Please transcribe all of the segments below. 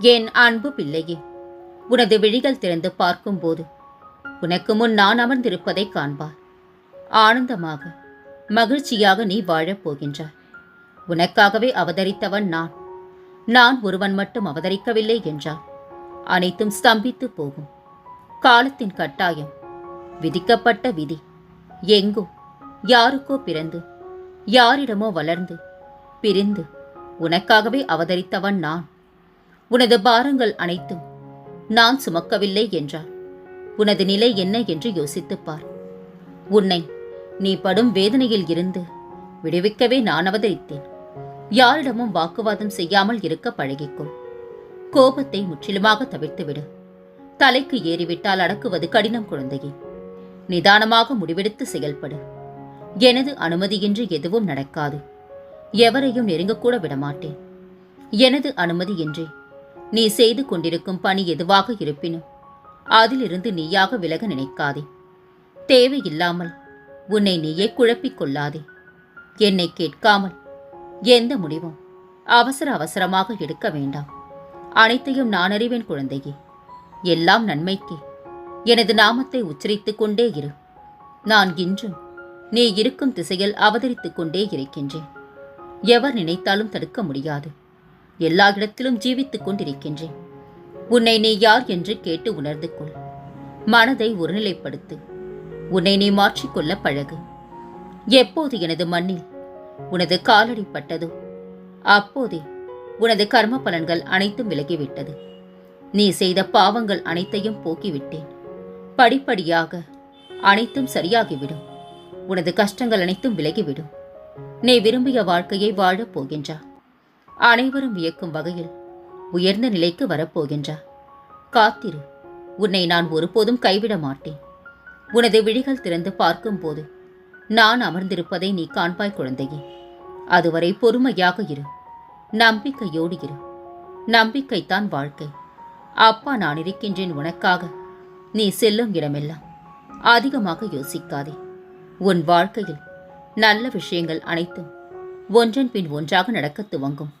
என் அன்பு பிள்ளையே? உனது விழிகள் திறந்து பார்க்கும்போது உனக்கு முன் நான் அமர்ந்திருப்பதை காண்பார் ஆனந்தமாக மகிழ்ச்சியாக நீ வாழப் போகின்றாய். உனக்காகவே அவதரித்தவன் நான். நான் ஒருவன் மட்டும் அவதரிக்கவில்லை என்றால் அனைத்தும் ஸ்தம்பித்து போகும். காலத்தின் கட்டாயம் விதிக்கப்பட்ட விதி. எங்கோ யாருக்கோ பிறந்து யாரிடமோ வளர்ந்து பிரிந்து உனக்காகவே அவதரித்தவன் நான். உனது பாரங்கள் அனைத்தும் நான் சுமக்கவில்லை என்றார். உனது நிலை என்ன என்று யோசித்துப் பார் உன்னை நீ படும் வேதனையில் இருந்து விடுவிக்கவே நான் அவதரித்தேன். யாரிடமும் வாக்குவாதம் செய்யாமல் இருக்க பழகிக்கும் கோபத்தை முற்றிலுமாக தவிர்த்துவிடு. தலைக்கு ஏறிவிட்டால் அடக்குவது கடினம் குழந்தையே. நிதானமாக முடிவெடுத்து செயல்படு. எனது அனுமதியின்றி எதுவும் நடக்காது. எவரையும் நெருங்கக்கூட விடமாட்டேன். எனது அனுமதியின்றி நீ செய்து கொண்டிருக்கும் பணி எதுவாக இருப்பினும் அதிலிருந்து நீயாக விலக நினைக்காதே. தேவையில்லாமல் உன்னை நீயே குழப்பிக் கொள்ளாதே. என்னை கேட்காமல் எந்த முடிவும் அவசர அவசரமாக எடுக்க வேண்டாம். அனைத்தையும் நான் அறிவேன் குழந்தையே. எல்லாம் நன்மைக்கே. எனது நாமத்தை உச்சரித்துக் கொண்டே இரு. நான் இன்றும் நீ இருக்கும் திசையில் அவதரித்துக் கொண்டே இருக்கின்றேன். எவர் நினைத்தாலும் தடுக்க முடியாது. எல்லா இடத்திலும் ஜீவித்துக் கொண்டிருக்கின்றேன். உன்னை நீ யார் என்று கேட்டு உணர்ந்து கொள். மனதை ஒருநிலைப்படுத்து. உன்னை நீ மாற்றிக்கொள்ள பழகு. எப்போது எனது மண்ணில் உனது காலடி பட்டதோ அப்போதே உனது கர்ம பலன்கள் அனைத்தும் விலகிவிட்டது. நீ செய்த பாவங்கள் அனைத்தையும் போக்கிவிட்டேன். படிப்படியாக அனைத்தும் சரியாகிவிடும். உனது கஷ்டங்கள் அனைத்தும் விலகிவிடும். நீ விரும்பிய வாழ்க்கையை வாழப் போகின்றா அனைவரும் வியக்கும் வகையில் உயர்ந்த நிலைக்கு வரப்போகின்றா. காத்திரு உன்னை நான் ஒருபோதும் கைவிட மாட்டேன். உனது விழிகள் திறந்து பார்க்கும்போது நான் அமர்ந்திருப்பதை நீ காண்பாய் குழந்தையே. அதுவரை பொறுமையாக இரு நம்பிக்கையோடு இரு. நம்பிக்கைத்தான் வாழ்க்கை. அப்பா நான் இருக்கின்றேன் உனக்காக நீ செல்லும் இடமெல்லாம். அதிகமாக யோசிக்காதே. உன் வாழ்க்கையில் நல்ல விஷயங்கள் அனைத்தும் ஒன்றன் பின் ஒன்றாக நடக்கத் துவங்கும்.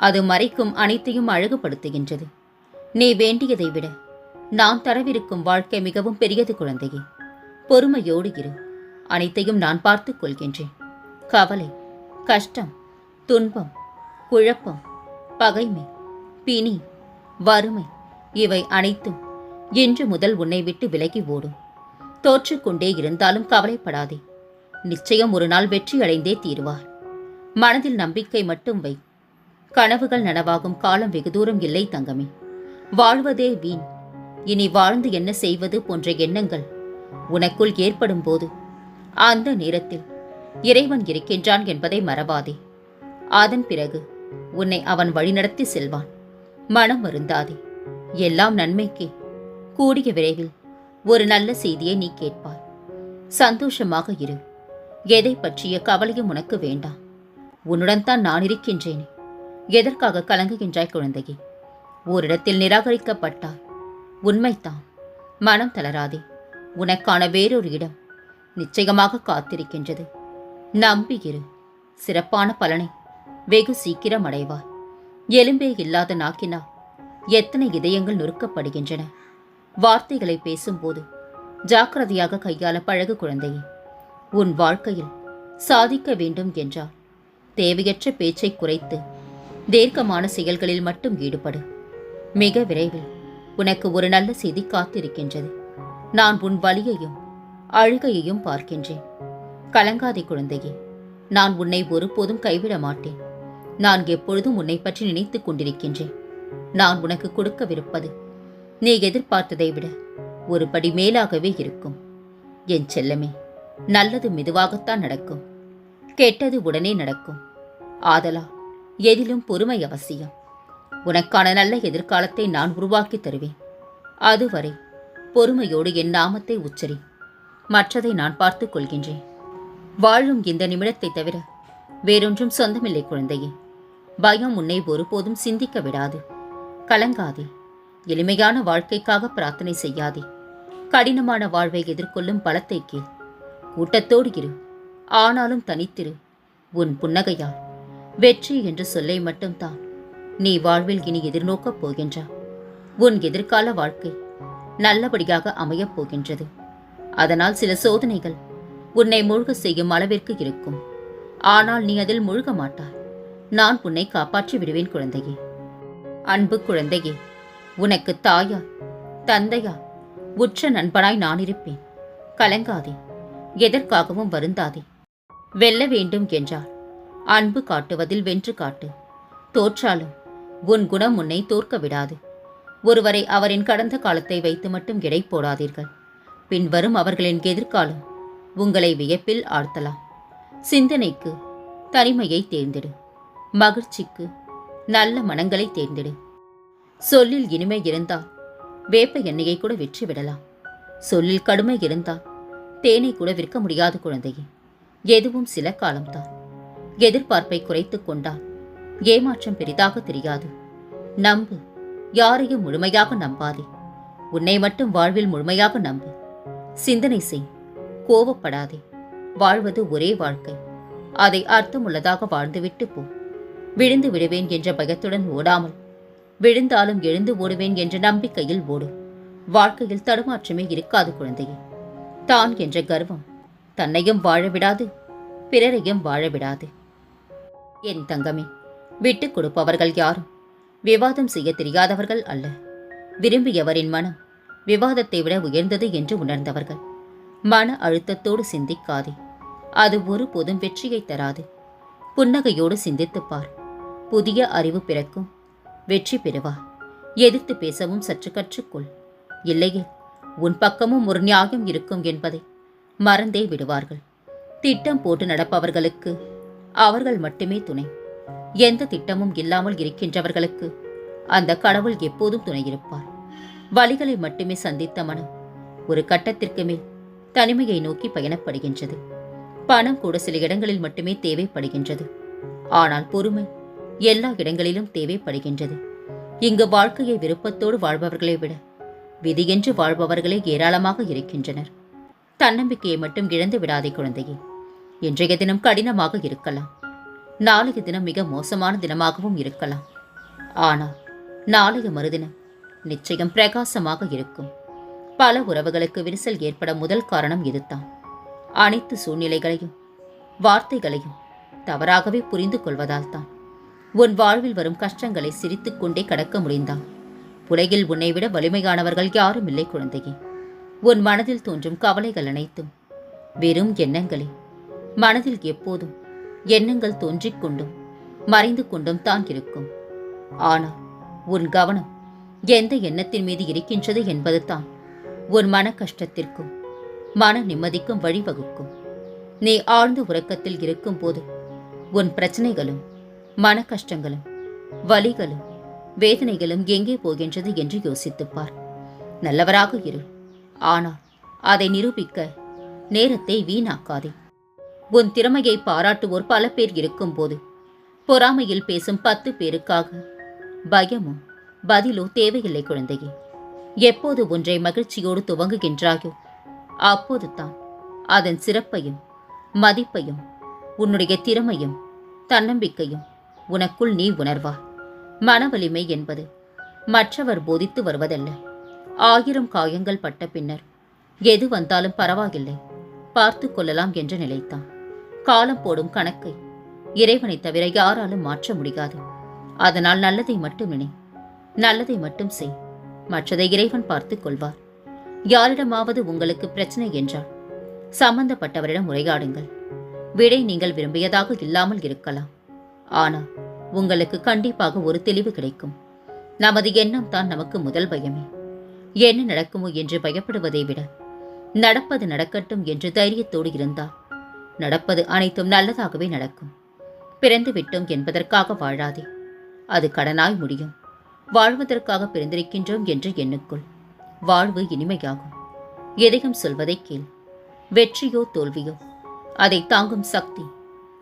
அது மறைக்கும் அனைத்தையும் அழகுபடுத்துகின்றது. நீ வேண்டியதை விட நான் தரவிருக்கும் வாழ்க்கை மிகவும் பெரியது குழந்தையே. பொறுமையோடு இரு. அனைத்தையும் நான் பார்த்துக் கொள்கின்றேன். கவலை கஷ்டம் துன்பம் குழப்பம் பகைமை பிணி வறுமை இவை அனைத்தும் இன்று முதல் உன்னை விட்டு விலகி ஓடும். தோற்றுக்கொண்டே இருந்தாலும் கவலைப்படாதே. நிச்சயம் ஒரு நாள் வெற்றி அடைந்தே தீருவார். மனதில் நம்பிக்கை மட்டும் வை. கனவுகள் நனவாகும் காலம் வெகு தூரம் இல்லை தங்கமே. வாழ்வதே வீண். இனி வாழ்ந்து என்ன செய்வது போன்ற எண்ணங்கள் உனக்குள் ஏற்படும் போது அந்த நேரத்தில் இறைவன் இருக்கின்றான் என்பதை மறவாதே. அதன் பிறகு உன்னை அவன் வழிநடத்தி செல்வான். மனம் வருந்தாதே. எல்லாம் நன்மைக்கே. கூடிய விரைவில் ஒரு நல்ல செய்தியை நீ கேட்பாய். சந்தோஷமாக இரு. எதை பற்றிய கவலையும் உனக்கு வேண்டாம். உன்னுடன் தான் நான் இருக்கின்றேனே. எதற்காக கலங்குகின்றாய் குழந்தையே? ஓரிடத்தில் நிராகரிக்கப்பட்டாய். உண்மைதான். மனம் தளராதே. உனக்கான வேறொரு இடம் நிச்சயமாக காத்திருக்கின்றது. நம்பியிரு சிறப்பான பலனை வெகு சீக்கிரம் அடைவாய். எலும்பே இல்லாத நாக்கினால் எத்தனை இதயங்கள் நொறுக்கப்படுகின்றன. வார்த்தைகளை பேசும்போது ஜாக்கிரதையாக கையாள பழகு குழந்தையே. உன் வாழ்க்கையில் சாதிக்க வேண்டும் என்றால் தேவையற்ற பேச்சை குறைத்து தீர்க்கமான செயல்களில் மட்டும் ஈடுபடு. மிக விரைவில் உனக்கு ஒரு நல்ல செய்தி காத்திருக்கின்றது. நான் உன் வலியையும் அழுகையையும் பார்க்கின்றேன். கலங்காதே குழந்தையே நான் உன்னை ஒருபோதும் கைவிட மாட்டேன். நான் எப்பொழுதும் உன்னை பற்றி நினைத்துக் கொண்டிருக்கின்றேன். நான் உனக்கு கொடுக்கவிருப்பது நீ எதிர்பார்த்ததை விட ஒரு படி மேலாகவே இருக்கும். என் செல்லமே நல்லது மெதுவாகத்தான் நடக்கும். கெட்டது உடனே நடக்கும். ஆதலா எதிலும் பொறுமை அவசியம். உனக்கான நல்ல எதிர்காலத்தை நான் உருவாக்கி தருவேன். அதுவரை பொறுமையோடு என் நாமத்தை உச்சரி. மற்றதை நான் பார்த்துக் கொள்கின்றேன். வாழும் இந்த நிமிடத்தை தவிர வேறொன்றும் சொந்தமில்லை குழந்தையே. பயம் உன்னை ஒருபோதும் சிந்திக்க விடாது. கலங்காதே. எளிமையான வாழ்க்கைக்காக பிரார்த்தனை செய்யாதே. கடினமான வாழ்வை எதிர்கொள்ளும் பலத்தை கீழ் கூட்டத்தோடு இரு. ஆனாலும் தனித்திரு. உன் புன்னகையால் வெற்றி என்ற சொல்லை மட்டும்தான். நீ வாழ்வில் இனி எதிர்நோக்கப் போகின்றா. உன் எதிர்கால வாழ்க்கை நல்லபடியாக அமையப் போகின்றது. அதனால் சில சோதனைகள் உன்னை முழுக செய்யும் அளவிற்கு இருக்கும். ஆனால் நீ அதில் முழுக மாட்டாய். நான் உன்னை காப்பாற்றி விடுவேன் குழந்தையே. அன்பு குழந்தையே உனக்கு தாயா தந்தையா உற்ற நண்பனாய் நான் இருப்பேன். கலங்காதே எதற்காகவும் வருந்தாதே. வெல்ல வேண்டும் என்றால் அன்பு காட்டுவதில் வென்று காட்டு. தோற்றாலும் உன் குணம் உன்னை தோற்க விடாது. ஒருவரை அவரின் கடந்த காலத்தை வைத்து மட்டும் எடை போடாதீர்கள். பின்வரும் அவர்களின் எதிர்காலம் உங்களை வியப்பில் ஆழ்த்தலாம். சிந்தனைக்கு தனிமையை தேர்ந்தெடு. மகிழ்ச்சிக்கு நல்ல மனங்களை தேர்ந்தெடு. சொல்லில் இனிமை இருந்தால் வேப்ப எண்ணெயை கூட விற்று விடலாம். சொல்லில் கடுமை இருந்தால் தேனை கூட விற்க முடியாது குழந்தையே. எதுவும் சில காலம்தான். எதிர்பார்ப்பை குறைத்துக் கொண்டால் ஏமாற்றம் பெரிதாக தெரியாது. நம்பு. யாரையும் முழுமையாக நம்பாதே. உன்னை மட்டும் வாழ்வில் முழுமையாக நம்பு. சிந்தனை செய். கோவப்படாதே. வாழ்வது ஒரே வாழ்க்கை. அதை அர்த்தமுள்ளதாக வாழ்ந்துவிட்டு போ. விழுந்து விடுவேன் என்ற பயத்துடன் ஓடாமல். விழுந்தாலும் எழுந்து ஓடுவேன் என்ற நம்பிக்கையில் ஓடு. வாழ்க்கையில் தடுமாற்றமே இருக்காது குழந்தையே. தான் என்ற கர்வம் தன்னையும் வாழ விடாது பிறரையும் வாழ விடாது. என் தங்கமே விட்டுக் கொடுப்பவர்கள் யாரும்? விவாதம் செய்ய தெரியாதவர்கள் அல்ல. விரும்பியவரின் மனம் விவாதத்தை விட உயர்ந்தது என்று உணர்ந்தவர்கள். மன அழுத்தத்தோடு சிந்திக்காதே. அது ஒருபோதும் வெற்றியை தராது. புன்னகையோடு சிந்தித்துப் பார். புதிய அறிவு பிறக்கும். வெற்றி பெறுவார் எதிர்த்து பேசவும் சற்று கற்றுக்கொள். இல்லையே உன் பக்கமும் ஒரு நியாயம் இருக்கும் என்பதை மறந்தே விடுவார்கள். திட்டம் போட்டு நடப்பவர்களுக்கு அவர்கள் மட்டுமே துணை. எந்த திட்டமும் இல்லாமல் இருக்கின்றவர்களுக்கு அந்த கடவுள் எப்போதும் துணையிருப்பார் வழிகளை மட்டுமே சந்தித்த மனம் ஒரு கட்டத்திற்கு மேல் தனிமையை நோக்கி பயணப்படுகின்றது. பணம் கூட சில இடங்களில் மட்டுமே தேவைப்படுகின்றது. ஆனால் பொறுமை எல்லா இடங்களிலும் தேவைப்படுகின்றது. இங்கு வாழ்க்கையை விருப்பத்தோடு வாழ்பவர்களை விட விதியென்று வாழ்பவர்களே ஏராளமாக இருக்கின்றனர். தன்னம்பிக்கையை மட்டும் இழந்து விடாதே குழந்தையே. இன்றைய தினம் கடினமாக இருக்கலாம். நாளைய தினம் மிக மோசமான தினமாகவும் இருக்கலாம். ஆனால் நாளைய மறுதினம் நிச்சயம் பிரகாசமாக இருக்கும். பல உறவுகளுக்கு விரிசல் ஏற்பட முதல் காரணம் இதுதான். அனைத்து சூழ்நிலைகளையும் வார்த்தைகளையும் தவறாகவே புரிந்து கொள்வதால் தான். உன் வாழ்வில் வரும் கஷ்டங்களை சிரித்துக்கொண்டே கடக்க முடிந்தான் உலகில் உன்னை விட வலிமையானவர்கள் யாரும் இல்லை குழந்தையே. உன் மனதில் தோன்றும் கவலைகள் அனைத்தும் வெறும் எண்ணங்களே. மனதில் எப்போதும் எண்ணங்கள் தோன்றிக் கொண்டும் மறைந்து கொண்டும் தான் இருக்கும். ஆனால் உன் கவனம் எந்த எண்ணத்தின் மீது இருக்கின்றது என்பது தான் உன் மன கஷ்டத்திற்கும் மன நிம்மதிக்கும் வழிவகுக்கும். நீ ஆழ்ந்த உறக்கத்தில் இருக்கும்போது உன் பிரச்சனைகளும் மன கஷ்டங்களும் வலிகளும் வேதனைகளும் எங்கே போகின்றது என்று யோசித்துப்பார் நல்லவராக இரு. ஆனால் அதை நிரூபிக்க நேரத்தை வீணாக்காதே. உன் திறமையை பாராட்டுவோர் பல பேர் இருக்கும்போது பொறாமையில் பேசும் பத்து பேருக்காக. பயமோ? பதிலோ தேவையில்லை குழந்தையே. எப்போது ஒன்றை மகிழ்ச்சியோடு துவங்குகின்றாயோ அப்போது தான் அதன் சிறப்பையும் மதிப்பையும் உன்னுடைய திறமையும் தன்னம்பிக்கையும் உனக்குள் நீ உணர்வா? மனவலிமை என்பது மற்றவர் போதித்து வருவதல்ல. ஆயிரம் காயங்கள் பட்ட பின்னர் எது வந்தாலும் பரவாயில்லை. பார்த்து கொள்ளலாம் என்று நிலைத்தான் காலம் போடும் கணக்கை இறைவனை தவிர யாராலும் மாற்ற முடியாது. அதனால் நல்லதை மட்டும் நினை நல்லதை மட்டும் செய். மற்றதை இறைவன் பார்த்துக் கொள்வார். யாரிடமாவது உங்களுக்கு பிரச்சனை என்றால் சம்பந்தப்பட்டவரிடம் உரையாடுங்கள். விடை நீங்கள் விரும்பியதாக இல்லாமல் இருக்கலாம். ஆனால் உங்களுக்கு கண்டிப்பாக ஒரு தெளிவு கிடைக்கும். நமது எண்ணம் தான் நமக்கு முதல் பயமே. என்ன நடக்குமோ என்று பயப்படுவதை விட நடப்பது நடக்கட்டும் என்று தைரியத்தோடு இருந்தால் நடப்பது அனைத்தும் நல்லதாகவே நடக்கும். பிறந்து விட்டோம் என்பதற்காக வாழாதே. அது கடனாய் முடியும். வாழ்வதற்காக பிறந்திருக்கின்றோம் என்று எண்ணுக்குள். வாழ்வு இனிமையாகும். எதையும் சொல்வதை கேள். வெற்றியோ தோல்வியோ. அதை தாங்கும் சக்தி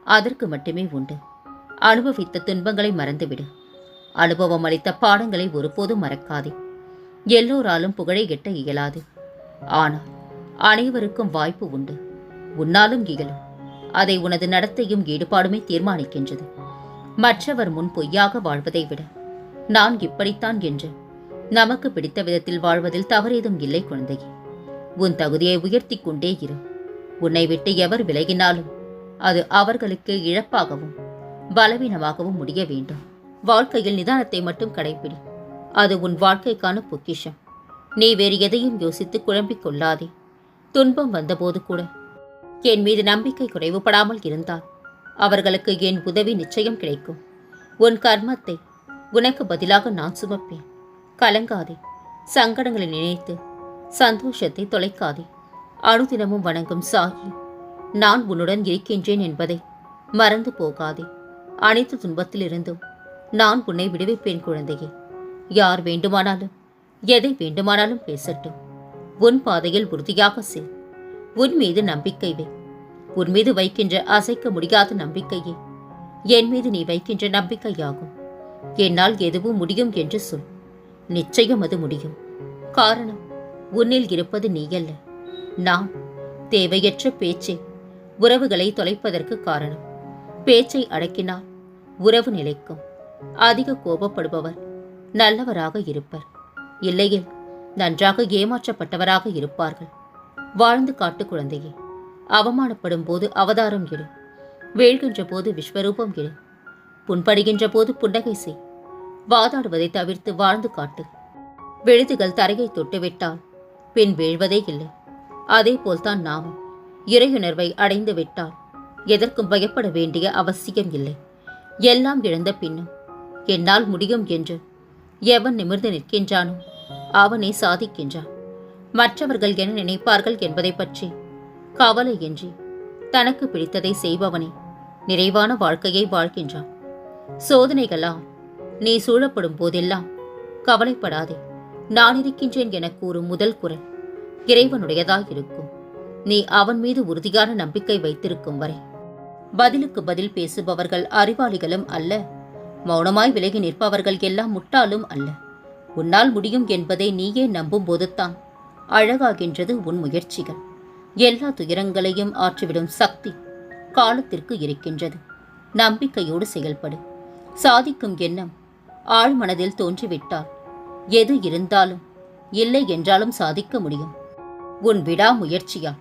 அதற்கு மட்டுமே உண்டு. அனுபவித்த துன்பங்களை மறந்துவிடு. அனுபவம் அளித்த பாடங்களை ஒருபோதும் மறக்காதே. எல்லோராலும் புகழை எட்ட இயலாது. ஆனால் அனைவருக்கும் வாய்ப்பு உண்டு. உன்னாலும் இயலும். அதை உனது நடத்தையும் ஈடுபாடுமே தீர்மானிக்கின்றது. மற்றவர் முன் பொய்யாக வாழ்வதை விட நான் இப்படித்தான் என்று நமக்கு பிடித்த விதத்தில் வாழ்வதில் தவறேதும் இல்லை குழந்தையே உன் தகுதியை உயர்த்திக் கொண்டே இரு. உன்னை விட்டு எவர் விலகினாலும் அது அவர்களுக்கு இழப்பாகவும் பலவீனமாகவும் முடிய வேண்டும். வாழ்க்கையில் நிதானத்தை மட்டும் கடைப்பிடி. அது உன் வாழ்க்கைக்கான பொக்கிஷம். நீ வேறு எதையும் யோசித்து குழம்பிக் கொள்ளாதே. துன்பம் வந்தபோது கூட என் மீது நம்பிக்கை குறைவுபடாமல் இருந்தால் அவர்களுக்கு என் உதவி நிச்சயம் கிடைக்கும். உன் கர்மத்தை உனக்கு பதிலாக நான் சுமப்பேன். கலங்காதே. சங்கடங்களை நினைத்து சந்தோஷத்தை தொலைக்காதே. அனுதினமும் வணங்கும் சாகி நான் உன்னுடன் இருக்கின்றேன் என்பதை மறந்து போகாதே. அனைத்து துன்பத்திலிருந்தும் நான் உன்னை விடுவிப்பேன் குழந்தையே. யார் வேண்டுமானாலும் எதை வேண்டுமானாலும் பேசட்டும். உன் பாதையில் உறுதியாக செல். உன் மீது நம்பிக்கை வை. உன் மீது வைக்கின்ற அசைக்க முடியாத நம்பிக்கையே. என் மீது நீ வைக்கின்ற நம்பிக்கையாகும். என்னால் எதுவும் முடியும் என்று சொல். நிச்சயம் அது முடியும். காரணம் உன்னில் இருப்பது நீயல்ல. நான் தேவையற்ற பேச்சே உறவுகளை தொலைப்பதற்கு காரணம். பேச்சை அடக்கினால் உறவு நிலைக்கும். அதிக கோபப்படுபவர் நல்லவராக இருப்பர். இல்லையில் நன்றாக ஏமாற்றப்பட்டவராக இருப்பார்கள். வாழ்ந்து காட்டு குழந்தையே. அவமானப்படும் போது அவதாரம் எடு வேழ்கின்ற போது விஸ்வரூபம் எடு புண்படுகின்ற போது புன்னகை செய். வாதாடுவதை தவிர்த்து வாழ்ந்து காட்டு. விழுதுகள் தரையை தொட்டுவிட்டால் பின் வீழ்வதே இல்லை. அதே போல்தான் நாமும். இறையுணர்வை அடைந்து விட்டால் எதற்கும் பயப்பட வேண்டிய அவசியம் இல்லை. எல்லாம் இழந்த பின்னும் என்னால் முடியும் என்று எவன் நிமிர்ந்து நிற்கின்றானோ அவனே சாதிக்கின்றான். மற்றவர்கள் என்ன நினைப்பார்கள் என்பதை பற்றி கவலையின்றி தனக்கு பிடித்ததை செய்பவனே நிறைவான வாழ்க்கையை வாழ்கின்றான். சோதனைகளா நீ சூழப்படும் போதெல்லாம் கவலைப்படாதே நான் இருக்கின்றேன் என கூறும் முதல் குரல் இறைவனுடையதாயிருக்கும் நீ அவன் மீது உறுதியான நம்பிக்கை வைத்திருக்கும் வரை. பதிலுக்கு பதில் பேசுபவர்கள் அறிவாளிகளும் அல்ல மௌனமாய் விலகி நிற்பவர்கள் எல்லாம் முட்டாளும் அல்ல. உன்னால் முடியும் என்பதை நீயே நம்பும் போதுதான் அழகாகின்றது உன் முயற்சிகள். எல்லா துயரங்களையும் ஆற்றிவிடும் சக்தி காலத்திற்கு இருக்கின்றது. நம்பிக்கையோடு செயல்படு. சாதிக்கும் எண்ணம் ஆழ்மனதில் தோன்றிவிட்டால் எது இருந்தாலும் இல்லை என்றாலும் சாதிக்க முடியும். உன் விடாமுயற்சியால்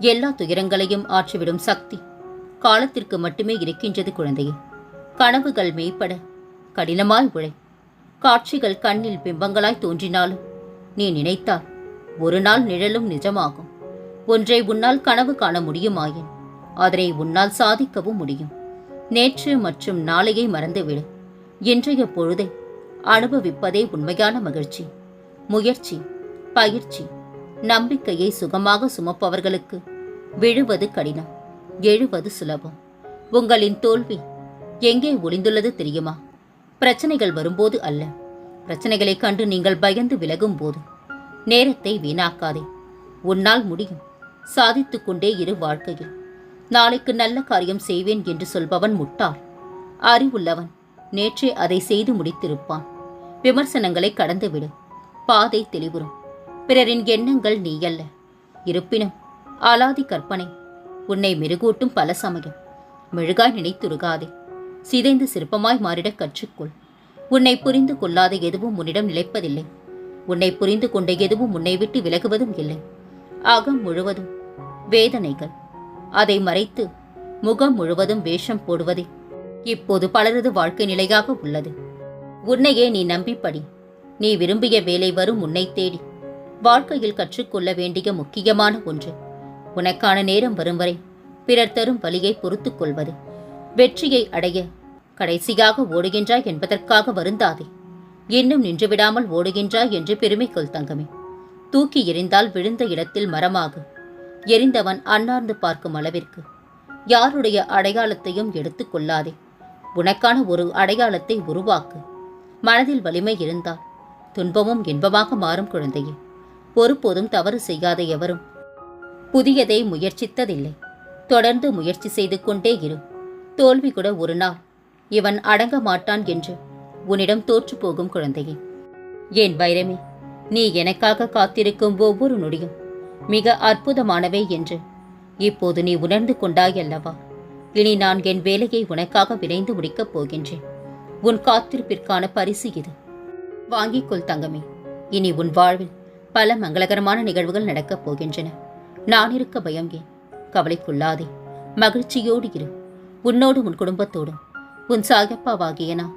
எல்லா துயரங்களையும் ஆற்றிவிடும் சக்தி காலத்திற்கு மட்டுமே இருக்கின்றது குழந்தையே. கனவுகள் மேய்ப்பட கடினமாய் உழை. காட்சிகள் கண்ணில் பிம்பங்களாய் தோன்றினாலும் நீ நினைத்தால் ஒரு நாள் நிழலும் நிஜமாகும். ஒன்றை உன்னால் கனவு காண முடியுமாயின்? அதனை உன்னால் சாதிக்கவும் முடியும். நேற்று மற்றும் நாளையை மறந்துவிடு. இன்றைய பொழுதை அனுபவிப்பதே உண்மையான மகிழ்ச்சி. முயற்சி பயிற்சி நம்பிக்கையை சுகமாக சுமப்பவர்களுக்கு விழுவது கடினம் எழுவது சுலபம். உங்களின் தோல்வி எங்கே ஒளிந்துள்ளது தெரியுமா? பிரச்சனைகள் வரும்போது அல்ல. பிரச்சனைகளைக் கண்டு நீங்கள் பயந்து விலகும் போது நேரத்தை வீணாக்காதே. உன்னால் முடியும். சாதித்துக் கொண்டே இரு வாழ்க்கையில். நாளைக்கு நல்ல காரியம் செய்வேன் என்று சொல்பவன் முட்டாள். அறிவுள்ளவன் நேற்றே அதை செய்து முடித்திருப்பான். விமர்சனங்களை கடந்துவிடு. பாதை தெளிவுறும். பிறரின் எண்ணங்கள் நீயல்ல. இருப்பினும் அலாதி கற்பனை உன்னை மெருகூட்டும் பல சமயம். மெழுகாய் நினைத்துருகாதே. சிதைந்து சிற்பமாய் மாறிடக் கற்றுக்கொள். உன்னை புரிந்து கொள்ளாத எதுவும் உன்னிடம் நிலைப்பதில்லை. உன்னை புரிந்து கொண்ட எதுவும் உன்னை விட்டு விலகுவதும் இல்லை. அகம் முழுவதும் வேதனைகள். அதை மறைத்து முகம் முழுவதும் வேஷம் போடுவதே இப்போது பலரது வாழ்க்கை நிலையாக உள்ளது. உன்னையே நீ நம்பிப்படி. நீ விரும்பிய வேலை வரும் உன்னை தேடி. வாழ்க்கையில் கற்றுக்கொள்ள வேண்டிய முக்கியமான ஒன்று. உனக்கான நேரம் வரும் வரை பிறர் தரும் வழியை பொறுத்துக்கொள்வது வெற்றியை அடைய கடைசியாக ஓடுகின்றாய் என்பதற்காக வருந்தாதே. இன்னும் நின்றுவிடாமல் ஓடுகின்றாய் என்று பெருமைக்குள் தங்கமே. தூக்கி எறிந்தால் விழுந்த இடத்தில் மரமாகு. எரிந்தவன் அன்னார்ந்து பார்க்கும் அளவிற்கு. யாருடைய அடையாளத்தையும் எடுத்துக் கொள்ளாதே. உனக்கான ஒரு அடையாளத்தை உருவாக்கு. மனதில் வலிமை இருந்தால் துன்பமும் இன்பமாக மாறும் குழந்தையே. ஒருபோதும் தவறு செய்யாத எவரும் புதியதை முயற்சித்ததில்லை. தொடர்ந்து முயற்சி செய்து கொண்டே இரு. தோல்வி கூட ஒரு நாள் இவன் அடங்க மாட்டான் என்று உன்னிடம் தோற்று போகும் குழந்தையே. என் வைரமே நீ எனக்காக காத்திருக்கும் ஒவ்வொரு நொடியும் மிக அற்புதமானவை என்று இப்போது நீ உணர்ந்து கொண்டாய் அல்லவா இனி நான் என் வேலையை உனக்காக விரைந்து முடிக்கப் போகின்றேன். உன் காத்திருப்பிற்கான பரிசு இது. வாங்கிக்கொள் தங்கமே. இனி உன் வாழ்வில் பல மங்களகரமான நிகழ்வுகள் நடக்கப் போகின்றன. நான் இருக்க பயம் ஏன்? கவலைக்குள்ளாதே. மகிழ்ச்சியோடு இரு. உன்னோடு உன் குடும்பத்தோடும். உன் சாகப்பாவாகிய நான்